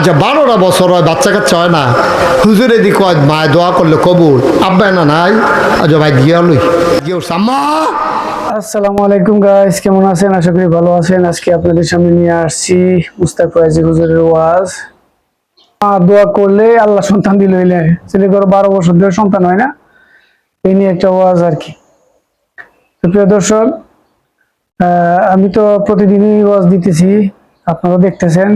আচ্ছা বারোটা বছর হয়, বাচ্চা কাচ্চা হয় না। হুজুরে দি কয়, মায় দোয়া করলে কবুল। আব্বা না নাই। আজ ভাই গিয়া লই। গিয়ে সাম্মা আসসালামু আলাইকুম গাইস কেমন আছেন? আশা করি ভালো আছেন। আজকে আপনাদের সামনে নিয়ে আসছি মুস্তাক ফয়াজি হুজুরের ওয়াজ। মা দোয়া করলে আল্লাহ সন্তান দিল হইলে। ছেলে করে বারো বছর ধরে সন্তান হয় না। এই নিয়ে একটা ওয়াজ আর কি। তো প্রিয় দর্শক আমি তো প্রতিদিনই ওয়াজ দিতেছি। আপনারা দেখতেছেন।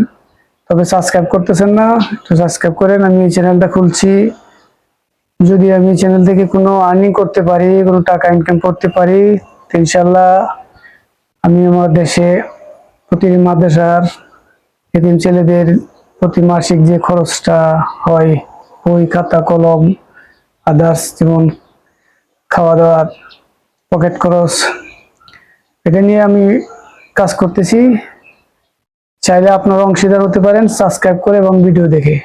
তবে সাবস্ক্রাইব করতেছেন না, একটু সাবস্ক্রাইব করেন, আমি এই চ্যানেলটা খুলছি। যদি আমি চ্যানেল থেকে কোনো আর্নিং করতে পারি, কোনো টাকা ইনকাম করতে পারি, তো ইনশাল্লাহ আমি আমার দেশে প্রতিটি মাদ্রাসার এদিন ছেলেদের প্রতি মাসিক যে খরচটা হয়, বই, খাতা, কলম আদার্স যেমন খাওয়া দাওয়ার পকেট খরচ, এটা নিয়ে আমি কাজ করতেছি। চাইলে আপনারা অংশীদার হতে পারেন সাবস্ক্রাইব করে এবং ভিডিও দেখে।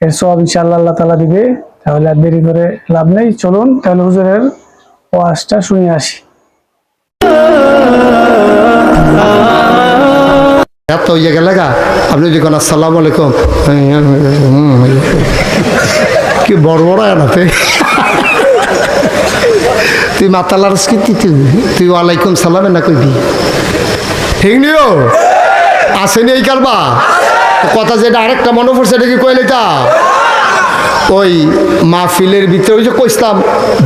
এর সব ইনশাআল্লাহ আল্লাহ তালা দিবে তাহলে আর দেরি করে লাভ নেই। চলুন তাহলে হুজুরের ওয়াজটা শুনে আসি। এত ইয়ে গেলে গা। আপনি যদি কোন আসসালাম আলাইকুম। কি বড় বড় এনাতে তুই মাতালার কি? তুই তুই ওয়ালাইকুম সালাম না কইবি? ঠিক নিও। আসেনি এই কারবা কথা যেটা আরেকটা মনে পড়ছে, এটা কি কইলে তা ওই মাহফিলের ভিতরে ওই যে কইসলাম,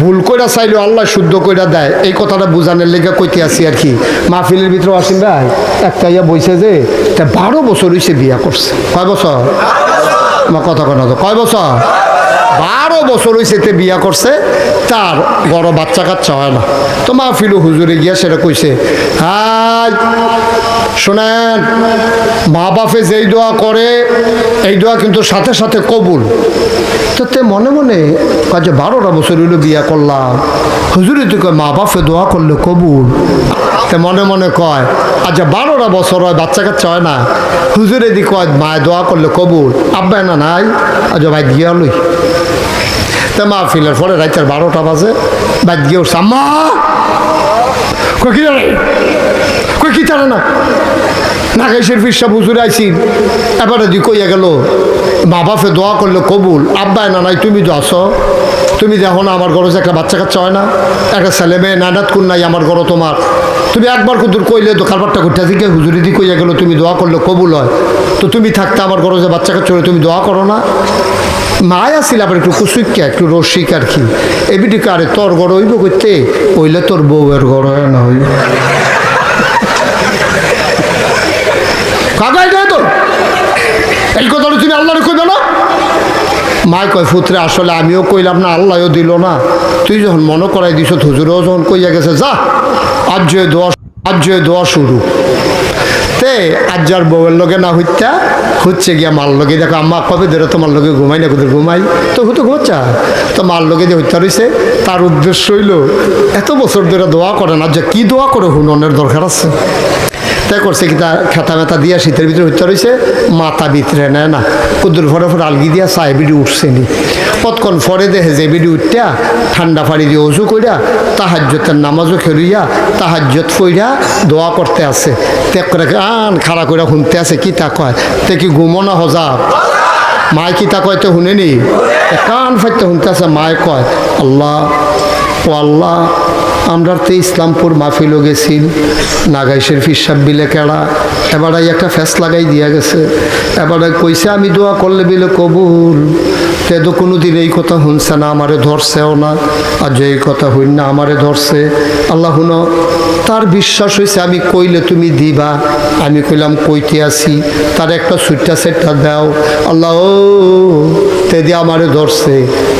ভুল কইরা চাইলেও আল্লাহ শুদ্ধ কইরা দেয়। এই কথাটা বুঝানোর লেগে কইতে আসি আর কি। মাহফিলের ভিতরে আসিম ভাই, একটা ইয়া বইছে যে তা বারো বছর হইছে বিয়া করছে। কয় বছর? আমার কথা কেন তো, কয় বছর? বারো বছর হয়েছে তে বিয়া করছে, তার বড় বাচ্চা কাচ্চা হয় না। তো মাহফিলু হুজুরে গিয়া সেটা কইছে, হাই শোনেন মা বাপে যেই দোয়া করে, এই দোয়া কিন্তু সাথে সাথে কবুল। তো তে মনে মনে কাজে বারোটা বছর হইল বিয়া করলাম। হুজুরে কয় মা বাপে দোয়া করলে কবুল। তে মনে মনে কয় আচ্ছা বারোটা বছর হয়, বাচ্চা কাচ্চা হয় না? হুজুরে দি কয়, মায় দোয়া করলে কবুল। আব্বা না নাই? আজ ভাই, গিয়া লই। তা মাহফিলের পরে রাতের বারোটা বাজে বাদ গিয়ে উঠছে, আম্মা! কি জানে না? নাগেশের ফিরসা বুঝুরে আইসি এবারে দি কইয়া গেল মা বাপে দোয়া করলে কবুল। আব্বা না নাই তুমি তো আসো তুমি দেখো না আমার ঘরে একটা বাচ্চা কাচ্চা হয় না, একটা ছেলে মেয়ে, নানাত কোন নাই আমার ঘর তোমার। তুমি একবার কুদুর কইলে তো কারবারটা ঘুরতে দিকে হুজুরি দি কইয়া গেল, তুমি দোয়া করলে কবুল হয়। তো তুমি থাকতে আমার ঘরে যে বাচ্চা কাচ্চা তুমি দোয়া করো না। মায়া ছিল, আবার একটু কুসুইকা একটু রসিক আর কি। এবিটি কারে তোর গড় হইব করতে হইলে তোর বউয়ের গড় হয় না হইব। কাকাই দেয় তো এই কথাটা তুমি আল্লাহরে কইবে না? মায় কয় ফুতরে আসলে আমিও কইলাম না, আল্লাহও দিল না। তুই যখন মনে করাই দিছ, হুজুরেও যখন কইয়া গেছে, যা, আজ দোয়া আজ দোয়া শুরু। তে আজ্জার বউয়ের লগে না হইতা হচ্ছে গিয়া মার লগে। দেখো, আম্মা কবে ধরে তোমার লগে ঘুমাই না কোথায় ঘুমাই? তো হুতো ঘুমা তো মার লগে যে হত্যা রয়েছে তার উদ্দেশ্য হইল, এত বছর ধরে দোয়া করে না, যে কি দোয়া করে হুননের দরকার আছে? তাই করছে কি তার খেতা মেতা দিয়া শীতের ভিতরে হত্যা রয়েছে মাথা ভিতরে নেয় না। কুদ্দুর ফরে ফরে আলগি দিয়া চায় বিডি উঠছে নি। কতক্ষণ ফরে দেখে যে বিডি উঠটা ঠান্ডা পানি দিয়ে অজু কইরা তাহাজ্যতের নামাজও খেলুইয়া তাহাজ্যত ফইরা দোয়া করতে আছে। তে করে আন খাড়া করে শুনতে আছে, কি তা কয়? তে কি ঘুমো না হজাব মায় কি তা কয় তো শুনেনি কান ফাইতে শুনতে আছে, মায় কয়, আল্লাহ, ও আল্লাহ আমরা তো ইসলামপুর মাহফিলও গেছিল নাগাইশের ফিসাব বিলে কেড়া এবারে একটা ফ্যাস লাগাই দিয়া গেছে। এবারে কইছে, আমি দোয়া করলে বিলে কবুল। তে তো কোনো দিন এই কথা শুনছে না, আমারে ধরছেও না। আর যে এই কথা হইন না, আমারে ধরছে। আল্লাহ হুন, তার বিশ্বাস হয়েছে আমি কইলে তুমি দিবা। আমি কইলাম, কইতে আসি। তার একটা সুইটটা সেটটা দাও। আল্লাহ ও দিয়ে আমারে ধরছে,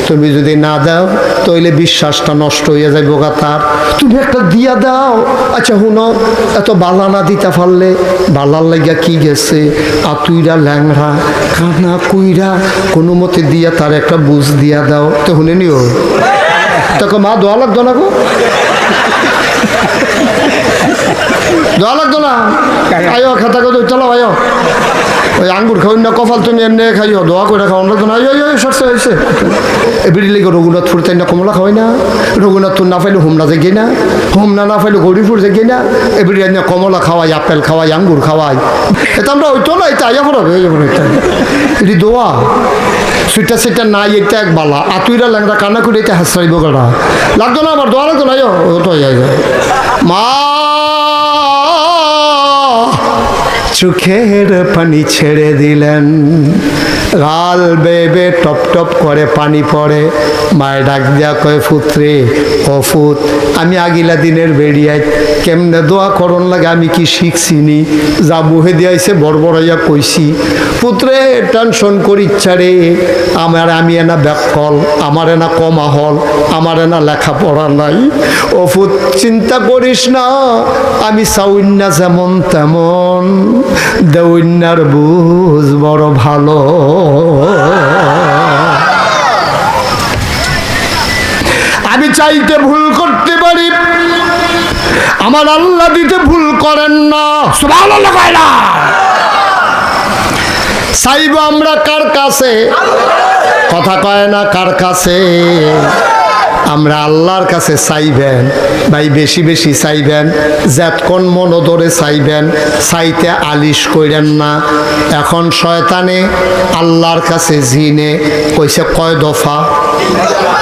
তুমি যদি না দাও, তাইলে বিশ্বাসটা নষ্ট হয়ে যাইব গা তার। তুমি একটা দিয়া দাও। আচ্ছা হুনো এত বালা না দিতে পারলে, বালার লাগিয়া কি গেছে? আতুইরা ল্যাংরা কানা কুইরা, কোনো মতে দিয়া তার একটা বুঝ দিয়া দাও। তো শুনে নিও। তাকে মা দোয়া লাগতো না গো? দোয়া লাগতো না আয়ো, খাতা কত চলো, আয়ো। ওই আঙ্গুর খাওয়াই না, কপাল তুমি এমনি খাইও, দোয়া করে খাওয়ান লাগতো আয়ো আয়ো সরষে হয়েছে এ বিড়িলি রঘুনাথ ফুর তাই না কমলা খাওয়াই না রঘুনাথপুর না পাইলে হোমনা যাই না হোমনা না পাইলে গৌরীপুর যাই না, এ বিড়ি না কমলা খাওয়াই, আপেল খাওয়াই, আঙ্গুর খাওয়াই। এটা আমরা ওইতো না এটা পড়াবে এটা এটি দোয়া। সুইটা সেটা নাই এটা এক বালা। আতুইরা ল্যাংরা কান্না করে এটা হাসাইব গাড়া লাগতো না আমার দোয়া লাগতো না ও মা! চোখের পানি ছেড়ে দিলেন। গাল বেবে টপ টপ করে পানি পড়ে। মায়ের ডাক দিয়া কয় ফুত্রে ও ফুত আমি আগিলা দিনের বেরিয়াই কেমনে দোয়া করন লাগে আমি কি শিখছিনি? যা মুহে দিয়াইছে, বড় বড়াইয়া কইছি। পুত্রে, টেনশন করি ইচ্ছা রে, আমার আমি এনা ব্যাকল, আমার এনা কমা হল আমার এনা লেখা লেখাপড়া নাই। ও ফুত চিন্তা করিস না, আমি সাউন্না যেমন তেমন দেউন্যার বুঝ বড় ভালো। আমি চাইতে ভুল করতে পারি। আমার আল্লাহ দিতে ভুল করেন না। না। চাইব আমরা কার কাছে? কথা কয় না কার কাছে? আমরা আল্লাহর কাছে চাইবেন, ভাই, বেশি বেশি চাইবেন যতক্ষণ মনো ধরে চাইবেন, চাইতে আলিশ কইরেন না। এখন শয়তানে আল্লাহর কাছে জিনে, কইছে কয় দফা?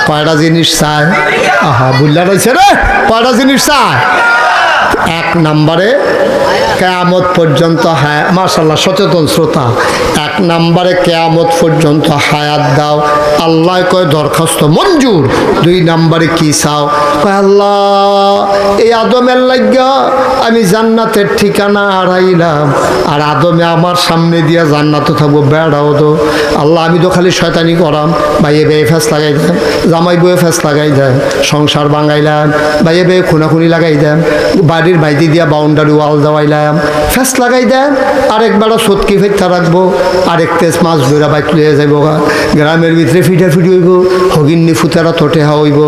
কয়টা জিনিস চায়? আহা বুঝলা রয়েছে রে, কয়টা জিনিস চায়? এক নম্বরে কেয়ামত পর্যন্ত হায়া মার্শাল্লাহ সচেতন শ্রোতা। এক নম্বরে কেয়ামত পর্যন্ত হায়াত দাও। আল্লাহ কয়, দরখাস্ত মঞ্জুর। দুই নম্বরে কি চাও? আল্লাহ, এই আদমের লাগিয়া আমি জান্নাতের ঠিকানা হারাইলাম। আর আদমে আমার সামনে দিয়া জান্নাত থাকব, বেড়াও তো। আল্লাহ, আমি তো খালি শয়তানি করাম। ভাইয়ে বেয়ে ফেস লাগাই দেন। জামাই বয়ে ফেস লাগাই দেন। সংসার বাঙাইলাম ভাইয়ে বেয়ে খুনাখুনি লাগাই দেন। বাড়ির বাইদি দিয়া বাউন্ডারি ওয়াল দেওয়াইলাম। ফেস লাগাই দেন আরেক বেড়া সতকি ফেরতা রাখব। আরেক তেজ মাছ ধরা বাইক লিয়ে যাইব গ্রামের ভিতরে ফিটা ফিটি হইব, হগিন্নি ফুতারা তোটেহা হইব।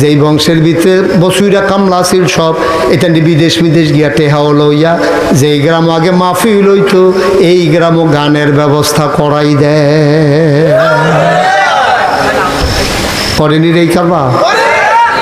যেই বংশের ভিতরে বসুইরা কামলা আছিল সব, এটা বিদেশ বিদেশ গিয়া টেহা লইয়া যেই গ্রাম আগে মাফি লইতো এই গ্রামও গানের ব্যবস্থা করাই দেয় করেনি রে কারবা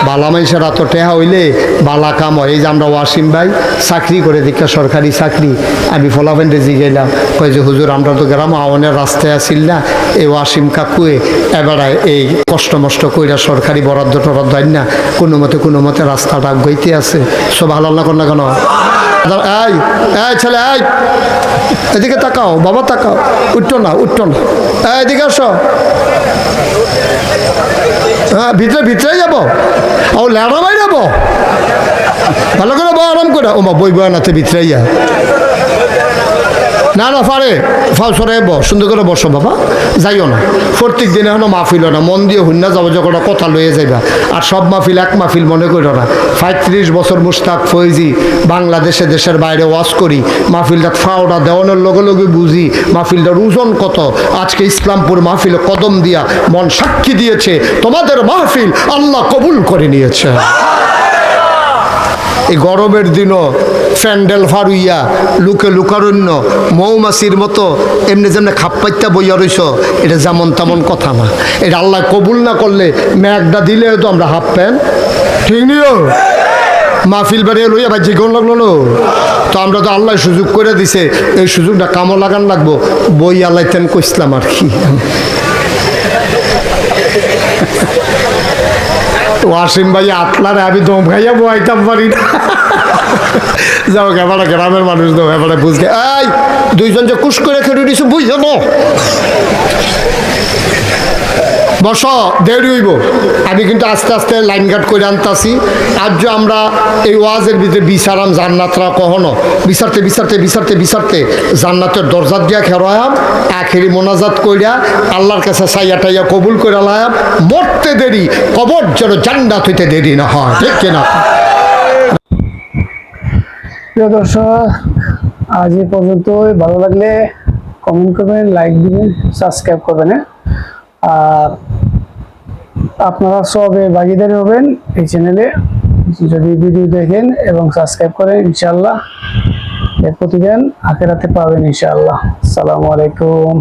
বালা মাইসের এত টেহা হইলে বালা কাম হয়। এই যে আমরা ওয়াসিম ভাই, চাকরি করে দীক্ষা সরকারি চাকরি। আমি ফলাফেন্ডে জিগেলাম কই যে, হুজুর, আমরা তো গ্রাম আওয়ানের রাস্তায় আসিল না। এই ওয়াসিম কাকুয়ে এবারে এই কষ্ট মষ্ট কইরা সরকারি বরাদ্দ টরাদ্দ আইন না। কোনো মতে কোনো মতে রাস্তাটা গইতে আছে। সব ভালো না না কেন এই ছেলে, এই, এদিকে তাকাও, বাবা তাকাও। উঠতো না উঠতো না। এদিকে আসো। হ্যাঁ ভিতরে ভিতরে যাব। ও ল্যাড়া যাব ভালো করে বা আরাম করে। ও মা, বই বয়া নাতে ভিতরে ইয়া না না, পারে। ফাও সরে ব সুন্দর করে বসো বাবা। যাইও না। প্রত্যেক দিনে এখনও মাহফিল না। মন দিয়ে হুন্না যাব যখন কথা লয়ে যাইবা। আর সব মাহফিল এক মাহফিল মনে করো না। পঁয়ত্রিশ বছর মুস্তাক ফৈজি, বাংলাদেশে দেশের বাইরে ওয়াজ করি। মাহফিলটা ফাওটা দেওয়ানোর লগে লগে বুঝি মাহফিলটার ওজন কত। আজকে ইসলামপুর মাহফিল কদম দিয়া মন সাক্ষী দিয়েছে, তোমাদের মাহফিল আল্লাহ কবুল করে নিয়েছে। এই গরমের দিনও ফ্যান্ডেল ফারুইয়া লুকে লুকারণ্য মৌমাছির মতো এমনি যেমনি খাপ্পাইত্যা বইয়া রইছ, এটা যেমন তেমন কথা না। এটা আল্লাহ কবুল না করলে ম্যাগটা দিলে তো আমরা হাফ প্যান্ট। ঠিক নিও মাহফিল বাড়িয়ে লইয়া ভাই জিগন লাগল না? তো আমরা তো আল্লাহ সুযোগ করে দিছে, এই সুযোগটা কামও লাগান লাগবো। বই আল্লাহ তেন কইসলাম আর কি। ওয়াসিম ভাই, আতলারে আমি দম খাইয়া বয়াইতাম পারি না যাও এবারে গ্রামের মানুষ তো এবারে বুঝকে এই, দুইজন যে কুশ করে খেটে দিছে বুঝছ না। বস, দেরি হইব। আমি কিন্তু আস্তে আস্তে লাইন কাট করে আনতাছি। আজ যে আমরা এই ওয়াজের ভিতরে বিচারাম জান্নাতরা কখনো বিচারতে বিচারতে বিচারতে বিচারতে জান্নাতের দরজা দিয়া খেরোয়াম আখেরি মোনাজাত কইরা আল্লাহর কাছে সাইয়া টাইয়া কবুল করে লায়াম। মরতে দেরি, কবর যেন জান্নাত হইতে দেরি না হয়, ঠিক কিনা? প্রিয় দর্শক, আজ এ পর্যন্ত ভালো লাগলে কমেন্ট করবেন লাইক দিবেন সাবস্ক্রাইব করবেন হ্যাঁ? আর আপনারা সবে ভাগিদারি হবেন এই চ্যানেলে যদি ভিডিও দেখেন এবং সাবস্ক্রাইব করেন ইনশাল্লাহ প্রতিদিন আখেরাতে পাবেন ইনশাল্লাহ সালামু আলাইকুম।